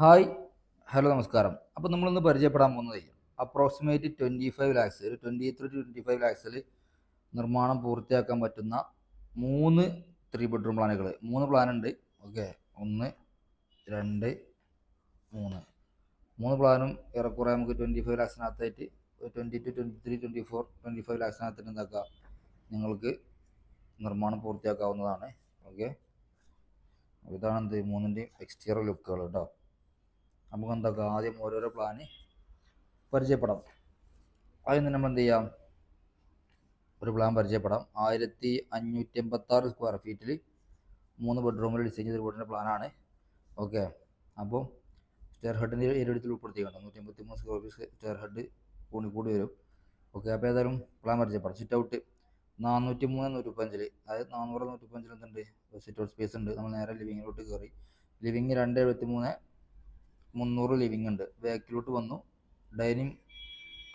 Hi. Hello നമസ്കാരം. അപ്പോൾ നമ്മളിന്ന് പരിചയപ്പെടാൻ പോകുന്നത് അപ്രോക്സിമേറ്റ് ട്വന്റി ഫൈവ് ലാക്സ് ഒരു ട്വന്റി ത്രീ ട്വന്റി ഫൈവ് ലാക്സിൽ നിർമ്മാണം പൂർത്തിയാക്കാൻ പറ്റുന്ന മൂന്ന് ത്രീ ബെഡ്റൂം പ്ലാനുകൾ മൂന്ന് പ്ലാനുണ്ട് ഓക്കെ ഒന്ന് രണ്ട് മൂന്ന്. മൂന്ന് പ്ലാനും ഏറെക്കുറെ നമുക്ക് twenty five ലാക്സിനകത്തായിട്ട് twenty two twenty three twenty four twenty five ലാക്സിനകത്തിട്ട് എന്താക്കാം? നിങ്ങൾക്ക് നിർമ്മാണം പൂർത്തിയാക്കാവുന്നതാണ്. ഓക്കെ ഇതാണ് എന്ത് മൂന്നിന്റെയും എക്സ്റ്റീരിയർ ലുക്കുകൾ കേട്ടോ നമുക്ക് എന്താക്കാം ആദ്യം ഓരോരോ പ്ലാന് പരിചയപ്പെടാം. ആദ്യം തന്നെ നമ്മൾ എന്ത് ചെയ്യാം? ഒരു പ്ലാൻ പരിചയപ്പെടാം. ആയിരത്തി അഞ്ഞൂറ്റി എൺപത്തി ആറ് സ്ക്വയർ ഫീറ്റിൽ മൂന്ന് ബെഡ്റൂമിൽ ഡിസൈൻ ചെയ്ത വീടിന്റെ പ്ലാനാണ് ഓക്കെ അപ്പോൾ സ്റ്റെയർ ഹെഡിന്റെ ഏരിയത്തിൽ ഉൾപ്പെടുത്തിയാണ് നൂറ്റി എൺപത്തി മൂന്ന് സ്ക്വയർ ഫീറ്റ് സ്റ്റെയർ ഹെഡ് കൂടി കൂടി വരും. ഓക്കെ അപ്പോൾ ഏതായാലും പ്ലാൻ പരിചയപ്പെടാം. സിറ്റ് ഔട്ട് നാനൂറ്റി മൂന്ന് നൂറ്റിപ്പഞ്ചിൽ അതായത് നാനൂറ് നൂറ്റിപ്പഞ്ചിൽ എന്തുണ്ട്? സിറ്റ് ഔട്ട് സ്പേസ് ഉണ്ട്. നമ്മൾ നേരെ ലിവിങ്ങിലോട്ട് കയറി. ലിവിങ് രണ്ട് എഴുപത്തി മൂന്ന് മുന്നൂറ് ലിവിങ് ഉണ്ട്. ബാക്കിലോട്ട് വന്നു. ഡൈനിങ്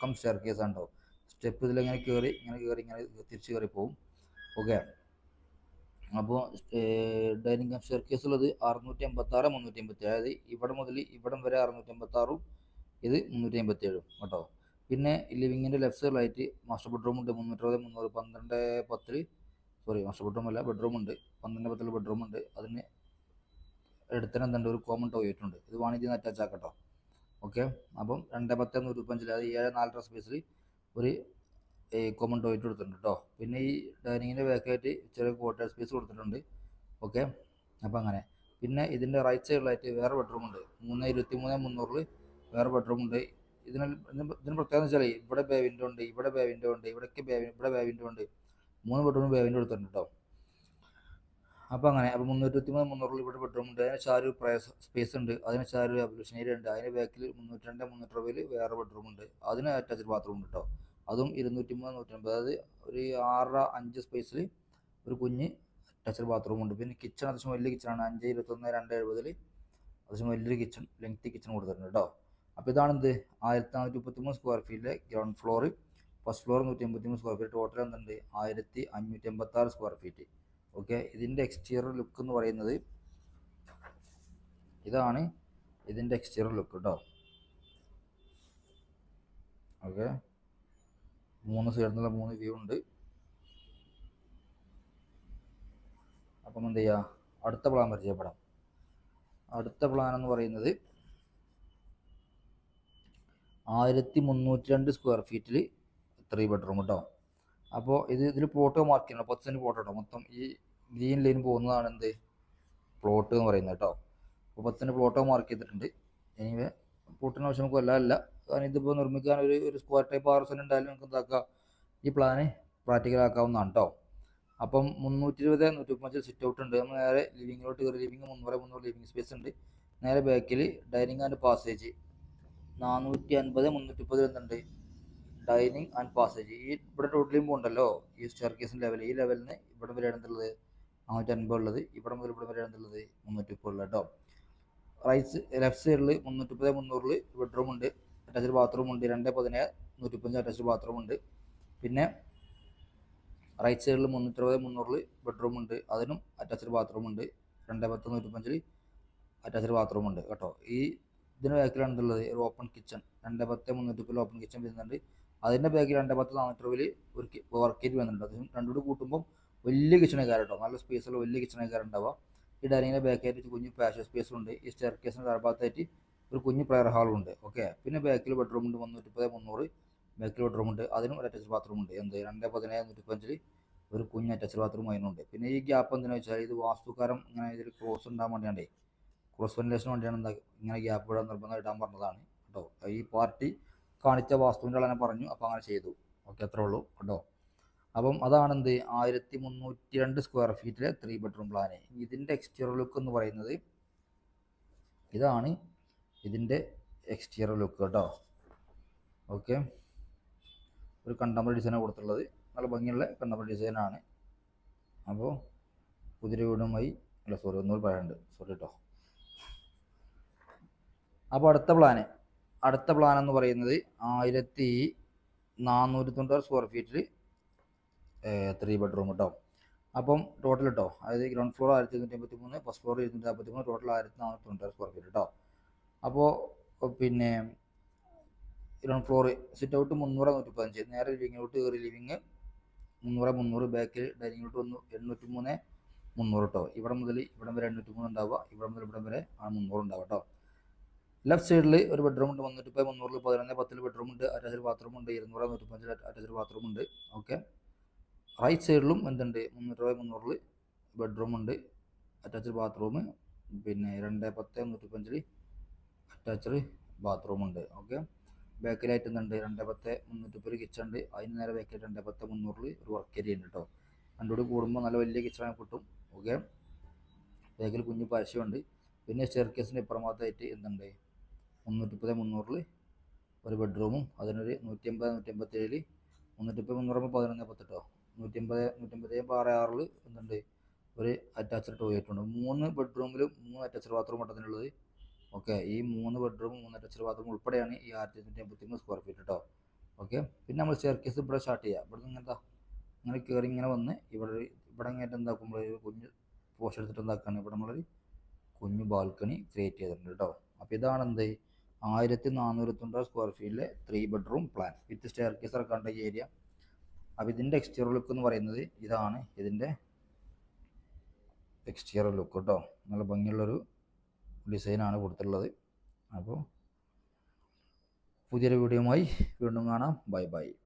കം സ്റ്റെയർ കേസ് ഉണ്ടാവും സ്റ്റെപ്പ് ഇതിലിങ്ങനെ കയറി ഇങ്ങനെ കയറി ഇങ്ങനെ തിരിച്ച് കയറി പോകും ഓക്കെ അപ്പോൾ ഡൈനിങ് കം സ്റ്റെയർ കേസ് ഉള്ളത് അറുന്നൂറ്റി അമ്പത്തി ആറ് മുന്നൂറ്റി എൺപത്തി അതായത് ഇവിടെ മുതൽ ഇവിടം വരെ അറുന്നൂറ്റി അമ്പത്തി ആറും ഇത് മുന്നൂറ്റി അമ്പത്തി ഏഴും കേട്ടോ പിന്നെ ലിവിങ്ങിന്റെ ലെഫ്റ്റ് സൈഡിലായിട്ട് മാസ്റ്റർ ബെഡ്റൂം ഉണ്ട്. മുന്നൂറ്റി അറുപത് മുന്നൂറ് പന്ത്രണ്ട് പത്തിൽ സോറി മാസ്റ്റർ ബെഡ്റൂം അല്ല ബെഡ്റൂം ഉണ്ട്. പന്ത്രണ്ട് പത്തിൽ ബെഡ്റൂം ഉണ്ട്. അതിന് എടുത്തന്നെ എന്തുണ്ട് ഒരു കോമൺ ടോയ്ലറ്റ് ഇത് വാണിജ്യം അറ്റാച്ച് ആക്കട്ടോ ഓക്കെ? അപ്പം രണ്ട് പത്ത് നൂറ്റിപ്പഞ്ചിൽ അത് ഏഴ് നാലര സ്പേസിൽ ഒരു കോമൺ ടോയ്ലറ്റ് കൊടുത്തിട്ടുണ്ട് കേട്ടോ പിന്നെ ഈ ഡൈനിങ്ങിന്റെ ബാക്കായിട്ട് ചെറിയ ക്വാർട്ടർ സ്പേസ് കൊടുത്തിട്ടുണ്ട്. ഓക്കെ? അപ്പം അങ്ങനെ. പിന്നെ ഇതിന്റെ റൈറ്റ് സൈഡിലായിട്ട് വേറെ ബെഡ്റൂം ഉണ്ട്. മൂന്ന് ഇരുപത്തി മൂന്ന് മുന്നൂറിൽ വേറെ ബെഡ്റൂം ഉണ്ട്. ഇതിന് ഇതിന് പ്രത്യേകത വെച്ചാൽ ഇവിടെ ബേ വിൻഡോ ഉണ്ട് ഇവിടെ ബേ വിൻഡോ ഉണ്ട് ഇവിടേക്ക് ബേ ഇവിടെ ബേ വിൻഡോ ഉണ്ട്. മൂന്ന് ബെഡ്റൂം ബേ വിൻഡോ കൊടുത്തിട്ടുണ്ട് കേട്ടോ അപ്പോൾ അങ്ങനെ അപ്പോൾ മൂന്ന് മുന്നൂറിൽ ഇവിടെ ബെഡ്റൂം ഉണ്ട്. അതിന് ചാരു പ്രയസ് സ്പേസ് ഉണ്ട്. അതിന് ചാരു അബ്ലുഷൻ ഏരിയ ഉണ്ട്. അതിന് ബാക്കിൽ മുന്നൂറ്റി രണ്ട് മുന്നൂറ്റി അറുപതിൽ വേറെ ബെഡ്റൂം ഉണ്ട്. അതിന് അറ്റാച്ച്ഡ് ബാത്റൂം ഉണ്ട് കേട്ടോ അതും ഇരുന്നൂറ്റി മൂന്ന് നൂറ്റമ്പത് അതായത് ഒരു ആറര അഞ്ച് സ്പേസിൽ ഒരു കുഞ്ഞ് അറ്റാച്ച്ഡ് ബാത്റൂം ഉണ്ട്. പിന്നെ കിച്ചൺ അത്യാവശ്യം വലിയ കിച്ചണാണ് അഞ്ച് ഇരുപത്തൊന്ന് രണ്ട് എഴുപതിൽ അത്യാവശ്യം വലിയൊരു കിച്ചൺ ലെങ്തി കിച്ചൺ കൊടുത്തിട്ടുണ്ട് കേട്ടോ അപ്പോൾ ഇതാണ് എന്ത്? ആയിരത്തി നാനൂറ്റി മുപ്പത്തി മൂന്ന് സ്ക്വയർ ഫീറ്റിലെ ഗ്രൗണ്ട് ഫ്ലോർ ഫസ്റ്റ് ഫ്ലോർ നൂറ്റി എൺപത്തി മൂന്ന് സ്ക്വയർ ഫീറ്റ് ടോട്ടൽ എന്തുണ്ട്? ആയിരത്തി അഞ്ഞൂറ്റി എൺപത്തി ആറ് സ്ക്വയർ ഫീറ്റ് ഓക്കെ ഇതിന്റെ എക്സ്റ്റീരിയർ ലുക്ക് എന്ന് പറയുന്നത് ഇതാണ് ഇതിന്റെ എക്സ്റ്റീരിയർ ലുക്ക് കേട്ടോ ഓക്കെ മൂന്ന് സൈഡിൽ നിന്നുള്ള മൂന്ന് വ്യൂ ഉണ്ട്. അപ്പം എന്ത് ചെയ്യുക അടുത്ത പ്ലാൻ പരിചയപ്പെടാം. അടുത്ത പ്ലാൻ എന്ന് പറയുന്നത് ആയിരത്തി മുന്നൂറ്റി രണ്ട് സ്ക്വയർ ഫീറ്റിൽ ത്രീ ബെഡ്റൂം കേട്ടോ അപ്പോൾ ഇത് ഇതിൽ പ്ലോട്ട് മാർക്ക് ചെയ്യണം. പത്ത് സെന്റ് പ്ലോട്ട് കേട്ടോ മൊത്തം ഈ ഗ്രീൻ ലൈൻ പോകുന്നതാണ് എന്ത്? പ്ലോട്ട് എന്ന് പറയുന്നത് കേട്ടോ. അപ്പോൾ പത്ത് സെന്റ് പ്ലോട്ടോ മാർക്ക് ചെയ്തിട്ടുണ്ട്. എനിവേ പ്ലോട്ടിന് ആവശ്യം നമുക്ക് വല്ലാതല്ല. കാരണം ഇതിപ്പോൾ നിർമ്മിക്കാൻ ഒരു ഒരു സ്ക്വയർ ടൈപ്പ് ആറ് സെന്റ് ഉണ്ടായാലും നമുക്ക് എന്താക്കാം? ഈ പ്ലാന് പ്രാക്ടിക്കൽ ആക്കാവുന്നതാണ് കേട്ടോ. അപ്പം മുന്നൂറ്റി ഇരുപത് നൂറ്റി മുപ്പത്തഞ്ച് സിറ്റ് ഔട്ട് ഉണ്ട് നമ്മൾ നേരെ ലിവിങ്ങിലോട്ട് കയറി. ലിവിങ് മുന്നൂറ് മുന്നൂറ് ലിവിങ് സ്പേസ് ഉണ്ട്. നേരെ ബാക്കിൽ ഡൈനിങ് ആൻഡ് പാസേജ് നാനൂറ്റി അൻപത് മുന്നൂറ്റി മുപ്പത് എന്തുണ്ട് ഡൈനിങ് ആൻഡ് പാസേജ് ഈ ഇവിടെ ടോട്ടലിയും ഉണ്ടല്ലോ. ഈ സ്റ്റെയർ ലെവൽ ഈ ലെവലിന് ഇവിടെ വരെയാണ് എന്തുള്ളത് നാനൂറ്റി അൻപത് ഉള്ളത്. ഇവിടെ മുതൽ ഇവിടെ വരെയാണ് എന്തുള്ളത് മുന്നൂറ്റി മുപ്പത് ഉള്ളത് കേട്ടോ റൈറ്റ് ലെഫ്റ്റ് സൈഡിൽ മുന്നൂറ്റി മുപ്പത് മുന്നൂറിൽ ബെഡ്റൂം ഉണ്ട്. അറ്റാച്ച്ഡ് ബാത്റൂം ഉണ്ട്. രണ്ട് പതിനേഴ് നൂറ്റിപ്പഞ്ച് അറ്റാച്ച്ഡ് ബാത്റൂം ഉണ്ട്. പിന്നെ റൈറ്റ് സൈഡിൽ മുന്നൂറ്ററുപത് മുന്നൂറിൽ ബെഡ്റൂം ഉണ്ട്. അതിനും അറ്റാച്ച്ഡ് ബാത്റൂം ഉണ്ട്. രണ്ട് പത്ത് നൂറ്റിപ്പഞ്ചിൽ അറ്റാച്ച്ഡ് ബാത്റൂം ഉണ്ട്. കേട്ടോ. ഈ ഇതിന് ബാക്കിലാണ് ഉള്ളത്? ഒരു ഓപ്പൺ കിച്ചൺ രണ്ട് പത്ത് മുന്നൂറ്റി ഓപ്പൺ കിച്ചൺ വരുന്നുണ്ട്. അതിന്റെ ബാക്കിൽ രണ്ട് പത്ത് നാനൂറ്റി രൂപയിൽ ഒരു വർക്ക് ഏരിയ വന്നിട്ടുണ്ട്. അതും രണ്ടുകൂടി കൂട്ടുമ്പോൾ വലിയ കിച്ചണേക്കാരം കേട്ടോ നല്ല സ്പേസുള്ള വലിയ കിച്ചണേക്കാരം ഉണ്ടാവുക ഈ ഡൈനിങ്ങിന്റെ ബാക്കായിട്ട് കുഞ്ഞ് പാഷൻ സ്പേസ് ഉണ്ട്. ഈ സ്റ്റെയർ കേസിന്റെ താഴ്ഭാഗത്തായിട്ട് ഒരു കുഞ്ഞ് പ്രയർ ഹാളുണ്ട് ഓക്കെ പിന്നെ ബാക്കിൽ ബെഡ്റൂം ഉണ്ട്. മുന്നൂറ്റി മുപ്പത് മുന്നൂറ് ബാക്കിൽ ബെഡ്റൂം ഉണ്ട്. അതിനും ഒരു അറ്റാച്ച് ബാത്റൂം ഉണ്ട്. എന്ത്? രണ്ട് പതിനേഴ് നൂറ്റിപ്പഞ്ചിൽ ഒരു കുഞ്ഞ് അറ്റാച്ച് ബാത്റൂം അതിനുണ്ട്. പിന്നെ ഈ ഗ്യാപ്പ് എന്തിനാ വെച്ചാൽ ഇത് വാസ്തുക്കാരം ഇങ്ങനെ ഇതിൽ ക്രോസ് ഉണ്ടാകാൻ വേണ്ടിയാണ്ടേ ക്രോസ് വെന്റിലേഷൻ വേണ്ടിയാണ് എന്താ ഇങ്ങനെ ഗ്യാപ്പ് ഇടാൻ നിർബന്ധം ഇടാൻ പറഞ്ഞതാണ്. കേട്ടോ ഈ പാർട്ടി കാണിച്ച വാസ്തുവിന്റെ ആളെ പറഞ്ഞു. അപ്പോൾ അങ്ങനെ ചെയ്തു. ഓക്കെ അത്രേ ഉള്ളൂ കേട്ടോ. അപ്പം അതാണ് എന്ത് ആയിരത്തി മുന്നൂറ്റി രണ്ട് സ്ക്വയർ ഫീറ്റിലെ ത്രീ ബെഡ്റൂം പ്ലാന് ഇതിന്റെ എക്സ്റ്റീരിയർ ലുക്ക് എന്ന് പറയുന്നത് ഇതാണ് ഇതിന്റെ എക്സ്റ്റീരിയർ ലുക്ക് കേട്ടോ. ഓക്കെ. ഒരു കണ്ടംപററി ഡിസൈനാണ് കൊടുത്തുള്ളത് നല്ല ഭംഗിയുള്ള കണ്ടംപററി ഡിസൈനാണ് അപ്പോൾ കുതിര വീടുമായി അല്ല സോറി ഒന്നുകൂടി പറയാനുണ്ട്. സോറി കേട്ടോ അപ്പോൾ അടുത്ത പ്ലാന് അടുത്ത പ്ലാൻ എന്ന് പറയുന്നത് ആയിരത്തി നാനൂറ്റി തൊണ്ണൂറ് സ്ക്വയർ ഫീറ്റിൽ ത്രീ ബെഡ്റൂം കേട്ടോ അപ്പം ടോട്ടൽ കേട്ടോ അതായത് ഗ്രൗണ്ട് ഫ്ലോർ ആയിരത്തി ഇരുന്നൂറ്റി അമ്പത്തി മൂന്ന് ഫസ്റ്റ് ഫ്ലോർ ഇരുന്നൂറ്റി അമ്പത്തി മൂന്ന് ടോട്ടൽ ആയിരത്തി നാനൂറ്റി തൊണ്ണൂറ് സ്ക്വയർ ഫീറ്റ് കേട്ടോ അപ്പോൾ പിന്നെ ഗ്രൗണ്ട് ഫ്ലോർ സിറ്റ് ഔട്ട് മുന്നൂറ് നൂറ്റി പതിനഞ്ച് നേരെ ലിവിങ് ഔട്ട് കയറി ലിവിങ് മുന്നൂറ് മുന്നൂറ് ബാക്കിൽ ഡൈനിങ് ഔട്ട് വന്നു എണ്ണൂറ്റി മൂന്ന് മുന്നൂറ് കേട്ടോ ഇവിടെ മുതൽ ഇവിടം വരെ എണ്ണൂറ്റി മൂന്ന് ഉണ്ടാവുക ഇവിടെ മുതൽ ഇവിടം വരെ ആണ് മുന്നൂറ് ഉണ്ടാവുക കേട്ടോ ലെഫ്റ്റ് സൈഡിൽ ഒരു ബെഡ്റൂം ഉണ്ട് മുന്നൂറ്റി മുന്നൂറിൽ പതിനൊന്ന് പത്തിൽ ബെഡ്റൂം ഉണ്ട് അറ്റാച്ച്ഡ് ബാത്റൂം ഉണ്ട് ഇരുന്നൂറ് നൂറ്റി പഞ്ചിൽ അറ്റാച്ച്ഡ് ബാത്റൂം ഉണ്ട്. ഓക്കെ റൈറ്റ് സൈഡിലും എന്തുണ്ട്? മുന്നൂറ്റി മുന്നൂറിൽ ബെഡ്റൂം ഉണ്ട് അറ്റാച്ച്ഡ് ബാത്റൂം പിന്നെ രണ്ട് പത്ത് നൂറ്റി പഞ്ചിൽ അറ്റാച്ച്ഡ് ബാത്റൂം ഉണ്ട്. ഓക്കെ ബാക്കിലായിട്ട് എന്തുണ്ട്? രണ്ട് പത്ത് മുന്നൂറ്റിപ്പത് കിച്ചൺ ഉണ്ട്. അതിന് നേരെ ബാക്കിൽ രണ്ട് പത്ത് മുന്നൂറിൽ ഒരു വർക്ക് ഏരിയ ഉണ്ട് കേട്ടോ രണ്ടുകൂടി കൂടുമ്പോൾ നല്ല വലിയ കിച്ചണൊക്കെ കിട്ടും. ഓക്കെ ബാക്കിൽ കുഞ്ഞു പശുണ്ട് പിന്നെ സ്റ്റെയർക്കേസിന്റെ ഇപ്പുറമാത്തായിട്ട് എന്തുണ്ട്? മുന്നൂറ്റിപ്പത് മുന്നൂറിൽ ഒരു ബെഡ്റൂമും അതിനൊരു നൂറ്റി അമ്പത് നൂറ്റി അമ്പത്തേഴിൽ മുന്നൂറ്റിപ്പത് മുന്നൂറ് പതിനൊന്ന് പത്തെട്ടോ? നൂറ്റി അമ്പത് നൂറ്റി അമ്പത്തേഴ് ആറ് ആറിൽ എന്തുണ്ട്? ഒരു അറ്റാച്ച്ഡ് ടോയ്ലറ്റ് ഉണ്ട്. മൂന്ന് ബെഡ്റൂമിലും മൂന്ന് അറ്റാച്ച്ഡ് ബാത്റൂം അതിനുള്ളത് ഓക്കെ ഈ മൂന്ന് ബെഡ്റൂം മൂന്ന് അറ്റാച്ച്ഡ് ബാത്റൂം ഉൾപ്പെടെയാണ് ഈ ആയിരത്തി നൂറ്റി അമ്പത്തി മൂന്ന് സ്ക്വയർ ഫീറ്റ് കേട്ടോ ഓക്കെ പിന്നെ നമ്മൾ സ്റ്റെയർക്കേസ് ഇവിടെ സ്റ്റാർട്ട് ചെയ്യുക ഇവിടെ നിന്ന് എന്താ ഇങ്ങനെ കയറി ഇങ്ങനെ വന്ന് ഇവിടെ ഇവിടെ ഇങ്ങനെ എന്താക്കുമ്പോൾ ഒരു കുഞ്ഞ് പോസ്റ്റ് എടുത്തിട്ട് എന്താക്കാണ്? ഇവിടെ നമ്മളൊരു കുഞ്ഞു ബാൽക്കണി ക്രിയേറ്റ് ചെയ്തിട്ടുണ്ട് കേട്ടോ അപ്പോൾ ഇതാണ് എന്ത് ആയിരത്തി നാനൂറ്റി തൊണ്ണൂറ് square ഫീറ്റിലെ three bedroom plan with staircase ഇറക്കാണ്ട area അപ്പോൾ ഇതിന്റെ എക്സ്റ്റീരിയർ ലുക്ക് എന്ന് പറയുന്നത് ഇതാണ്. ഇതിന്റെ എക്സ്റ്റീരിയർ ലുക്ക് കേട്ടോ നല്ല ഭംഗിയുള്ളൊരു ഡിസൈനാണ് കൊടുത്തിട്ടുള്ളത്. അപ്പോൾ പുതിയൊരു വീഡിയോയുമായി വീണ്ടും കാണാം. Bye bye